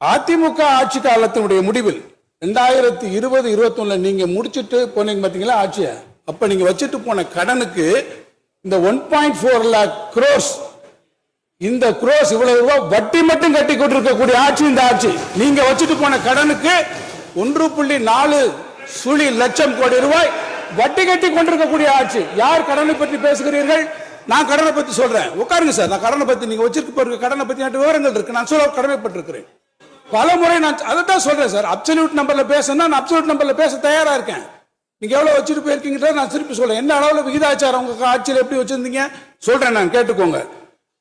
அதிமுக ஆட்சி காலத்தினுடைய முடிவில் ரெண்டாயிரத்தி இருபது இருபத்தொன்னுல நீங்க முடிச்சிட்டு போனீங்க பாத்தீங்களா ஆட்சியை? அப்ப நீங்க வச்சுட்டு போன கடனுக்கு இந்த one point four lakh crores இந்த குரோஸ் இவ்வளவு ரூபாய் வட்டி மட்டும் கட்டி கொண்டிருக்கக்கூடிய ஆட்சி இந்த ஆட்சி. நீங்க வச்சுட்டு போன கடனுக்கு ஒன்று புள்ளி நாலு சுழி லட்சம் கோடி ரூபாய் வட்டி கட்டி கொண்டிருக்கக்கூடிய ஆட்சி. யார் கடனை பற்றி பேசுகிறீர்கள்? நான் கடனை பத்தி சொல்றேன். உட்காருங்க சார். நான் கடனை பத்தி நீங்க வச்சிருக்க கடனை பத்தி விவரங்கள் இருக்கு. நான் சொல்ல கடமைப்பட்டிருக்கிறேன். பல முறை நான் அதை தான் சொல்றேன் சார். அப்சல்யூட் நம்பர்ல பேசுனா நான் அப்சல்யூட் நம்பர்ல பேச தயாரா இருக்கேன். நீங்க எவ்வளவு வச்சுட்டு போயிருக்கீங்கிறத நான் திருப்பி சொல்றேன். என்ன அளவுல விகிதாச்சாரம் உங்க ஆட்சியில் எப்படி வச்சிருந்தீங்க? சொல்றேன் நான் கேட்டுக்கோங்க.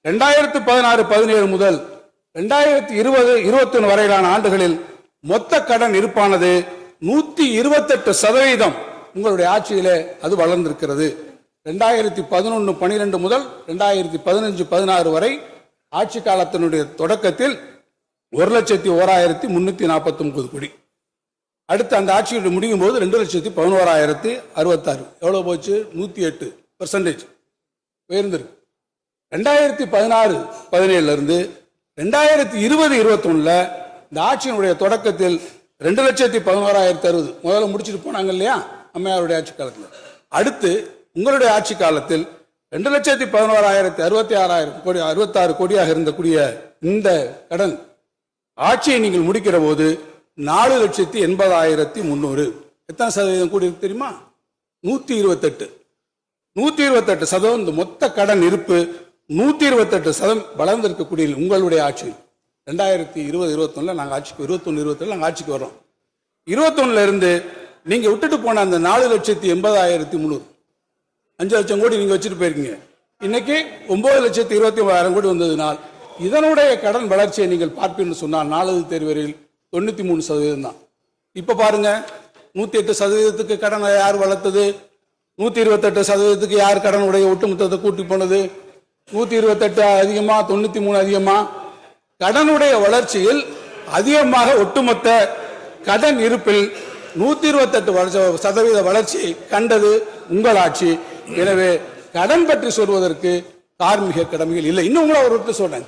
ரெண்டாயிரத்து பதினாறு பதினேழு முதல் ரெண்டாயிரத்தி இருபது இருபத்தொன்னு வரையிலான ஆண்டுகளில் மொத்த கடன் இருப்பானது நூத்தி இருபத்தெட்டு சதவீதம் உங்களுடைய ஆட்சியிலே அது வளர்ந்திருக்கிறது. ரெண்டாயிரத்தி பதினொன்று பனிரெண்டு முதல் ரெண்டாயிரத்தி பதினஞ்சு பதினாறு வரை ஆட்சி காலத்தினுடைய தொடக்கத்தில் ஒரு லட்சத்தி ஓராயிரத்தி முன்னூற்றி நாற்பத்தி ஒன்பது கோடி. அடுத்து அந்த ஆட்சியுடைய முடியும் போது ரெண்டு லட்சத்தி பதினோராயிரத்தி அறுபத்தாறு. எவ்வளோ போச்சு? நூற்றி எட்டு பர்சன்டேஜ் உயர்ந்திருக்கு. ரெண்டாயிரத்தி பதினாறு பதினேழுலேருந்து ரெண்டாயிரத்தி இருபது இருபத்தொன்னுல இந்த ஆட்சியினுடைய தொடக்கத்தில் ரெண்டு லட்சத்தி பதினோராயிரத்தி அறுபது. முதல்ல முடிச்சுட்டு போனாங்க இல்லையா? அம்மையாருடைய ஆட்சி காலத்தில். அடுத்து உங்களுடைய ஆட்சி காலத்தில் ரெண்டு லட்சத்தி பதினோராயிரத்தி அறுபத்தி ஆறாயிரம் கோடி அறுபத்தாறு கோடியாக இருந்தக்கூடிய இந்த கடன் ஆட்சியை நீங்கள் முடிக்கிற போது நாலு லட்சத்தி எண்பதாயிரத்தி முந்நூறு எத்தனை சதவீதம் கூடி இருக்கு தெரியுமா? நூத்தி இருபத்தெட்டு. நூத்தி இருபத்தெட்டு சதவீதம் இந்த மொத்த கடன் இருப்பு நூத்தி இருபத்தெட்டு சதம் வளர்ந்திருக்கக்கூடிய உங்களுடைய ஆட்சி. ரெண்டாயிரத்தி இருபது இருபத்தொன்னுல நாங்கள் ஆட்சிக்கு இருபத்தொன்னு இருபத்தொன்னு நாங்கள் ஆட்சிக்கு வர்றோம். இருபத்தொன்னுல இருந்து நீங்க விட்டுட்டு போன அந்த நாலு லட்சத்தி எண்பதாயிரத்தி முந்நூறு அஞ்சு லட்சம் கோடி நீங்க வச்சுட்டு போயிருக்கீங்க. இன்னைக்கு ஒன்பது லட்சத்தி இருபத்தி ஒன்பதாயிரம் கோடி வந்ததுனால் இதனுடைய கடன் வளர்ச்சியை நீங்கள் பார்ப்பீங்கன்னு சொன்னால் நாலாவது தேர்வரில் தொண்ணூற்றி மூணு சதவீதம் தான். இப்போ பாருங்க நூற்றி எட்டு சதவீதத்துக்கு கடனை யார் வளர்த்தது? நூற்றி இருபத்தெட்டு சதவீதத்துக்கு யார் கடனுடைய ஒட்டுமொத்தத்தை கூட்டி போனது? நூற்றி இருபத்தெட்டு அதிகமாக தொண்ணூற்றி மூணு அதிகமாக கடனுடைய வளர்ச்சியில் அதிகமாக ஒட்டுமொத்த கடன் இருப்பில் நூற்றி இருபத்தெட்டு வளர்ச்சி- சதவீத வளர்ச்சி கண்டது உங்கள் ஆட்சி. எனவே கடன் பற்றி சொல்வதற்கு தார்மீக கடமைகள் இல்லை. இன்னும் உங்களை ஒரு விட்டு சொல்றேன்.